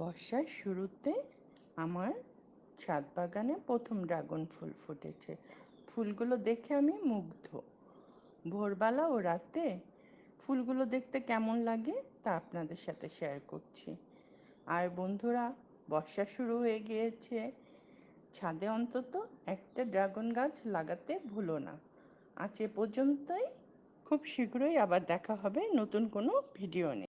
বর্ষার শুরুতে আমার ছাদ বাগানে প্রথম ড্রাগন ফুল ফুটেছে। ফুলগুলো দেখে আমি মুগ্ধ। ভোরবেলা ও রাতে ফুলগুলো দেখতে কেমন লাগে তা আপনাদের সাথে শেয়ার করছি। আর বন্ধুরা, বর্ষা শুরু হয়ে গিয়েছে। ছাদে অন্তত একটা ড্রাগন গাছ লাগাতে ভুলো না। আজ এ পর্যন্তই। খুব শীঘ্রই আবার দেখা হবে নতুন কোনো ভিডিও নিয়ে।